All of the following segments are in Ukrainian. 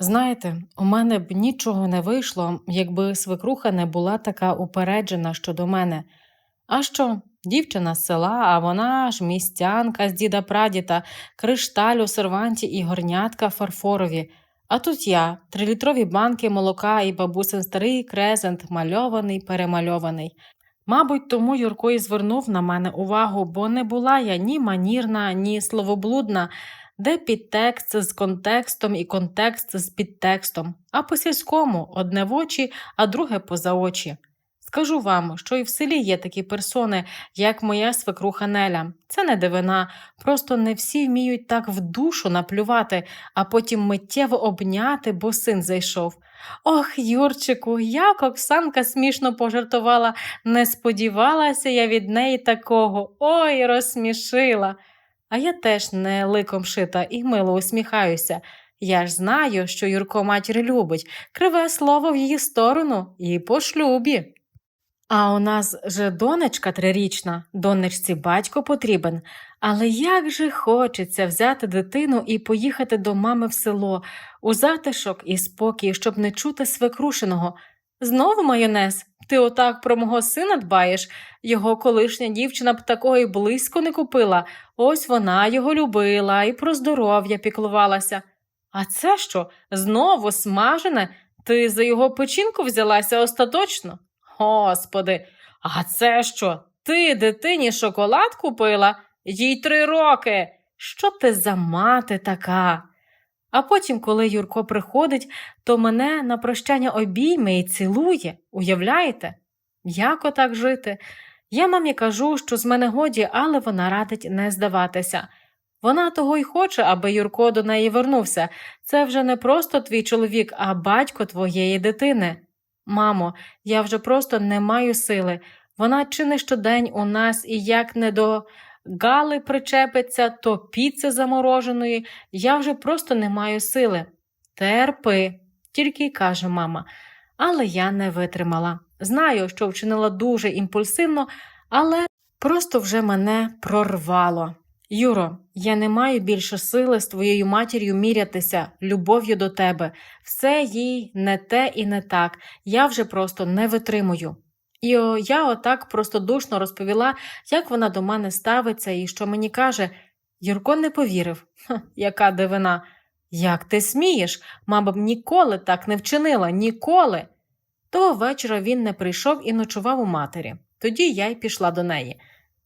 Знаєте, у мене б нічого не вийшло, якби свекруха не була така упереджена щодо мене. А що, дівчина з села, а вона ж містянка з діда прадіда, кришталь у серванті і горнятка фарфорові. А тут я, трилітрові банки молока і бабусин старий крезент, мальований, перемальований. Мабуть, тому Юрко і звернув на мене увагу, бо не була я ні манірна, ні словоблудна, де підтекст з контекстом і контекст з підтекстом, а по сільському одне в очі, а друге поза очі. Скажу вам, що і в селі є такі персони, як моя свекруха Неля. Це не дивина, просто не всі вміють так в душу наплювати, а потім миттєво обняти, бо син зайшов. Ох, Юрчику, як Оксанка смішно пожартувала, не сподівалася я від неї такого. Ой, розсмішила. А я теж не ликом шита і мило усміхаюся. Я ж знаю, що Юрко матір любить, криве слово в її сторону і по шлюбі. А у нас же донечка трирічна, донечці батько потрібен. Але як же хочеться взяти дитину і поїхати до мами в село, у затишок і спокій, щоб не чути свекрушеного. Знову майонез, ти отак про мого сина дбаєш, його колишня дівчина б такого й близько не купила. Ось вона його любила і про здоров'я піклувалася. А це що, знову смажене? Ти за його печінку взялася остаточно? Господи, а це що? Ти дитині шоколад купила? Їй три роки. Що ти за мати така? А потім, коли Юрко приходить, то мене на прощання обійме і цілує. Уявляєте? Як отак жити? Я мамі кажу, що з мене годі, але вона радить не здаватися. Вона того й хоче, аби Юрко до неї вернувся. Це вже не просто твій чоловік, а батько твоєї дитини. Мамо, я вже просто не маю сили. Вона чи не щодень у нас і як не до гали причепиться, то піци замороженої, я вже просто не маю сили. Терпи, тільки й каже мама. Але я не витримала. Знаю, що вчинила дуже імпульсивно, але просто вже мене прорвало. Юро, я не маю більше сили з твоєю матір'ю мірятися, любов'ю до тебе. Все їй не те і не так. Я вже просто не витримую. І я отак простодушно розповіла, як вона до мене ставиться і що мені каже. Юрко не повірив. Ха, яка дивина. Як ти смієш? Мама б ніколи так не вчинила, ніколи. Того вечора він не прийшов і ночував у матері. Тоді я й пішла до неї.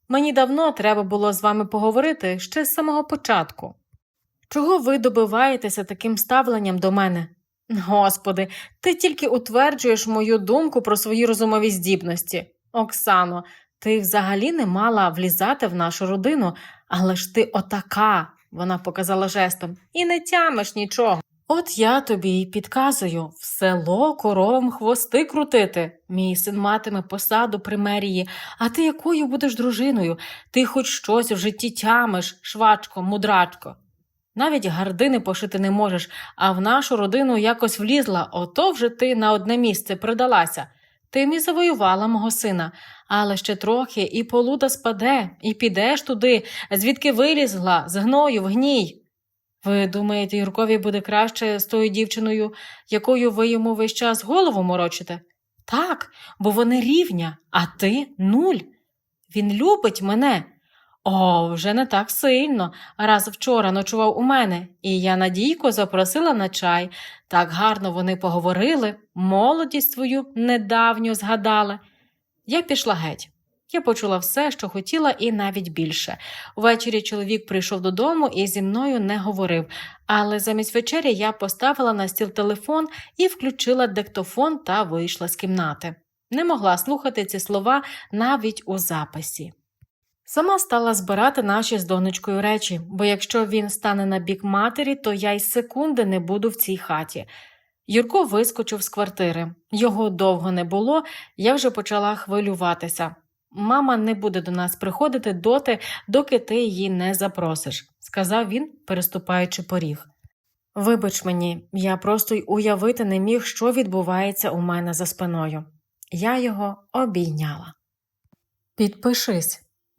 Мені давно треба було з вами поговорити ще з самого початку. Чого ви добиваєтеся таким ставленням до мене? Господи, ти тільки утверджуєш мою думку про свої розумові здібності. Оксано, ти взагалі не мала влізати в нашу родину, але ж ти отака, вона показала жестом, і не тямиш нічого. От я тобі й підказую в село коровам хвости крутити. Мій син матиме посаду при мерії, а ти якою будеш дружиною? Ти хоч щось в житті тямиш, швачко, мудрачко. Навіть гардини пошити не можеш, а в нашу родину якось влізла, ото вже ти на одне місце придалася. Ти мі завоювала мого сина, але ще трохи і полуда спаде, і підеш туди, звідки вилізла, з гною в гній. Ви думаєте, Юркові буде краще з тою дівчиною, якою ви йому весь час голову морочите? Так, бо вони рівня, а ти нуль. Він любить мене. О, вже не так сильно. Раз вчора ночував у мене, і я Надійко запросила на чай. Так гарно вони поговорили, молодість свою недавньо згадали. Я пішла геть. Я почула все, що хотіла, і навіть більше. Увечері чоловік прийшов додому і зі мною не говорив, але замість вечері я поставила на стіл телефон і включила диктофон та вийшла з кімнати. Не могла слухати ці слова навіть у записі. Сама стала збирати наші з донечкою речі, бо якщо він стане на бік матері, то я й секунди не буду в цій хаті. Юрко вискочив з квартири. Його довго не було, я вже почала хвилюватися. Мама не буде до нас приходити доти, доки ти її не запросиш, сказав він, переступаючи поріг. Вибач мені, я просто й уявити не міг, що відбувається у мене за спиною. Я його обійняла. Підпишись,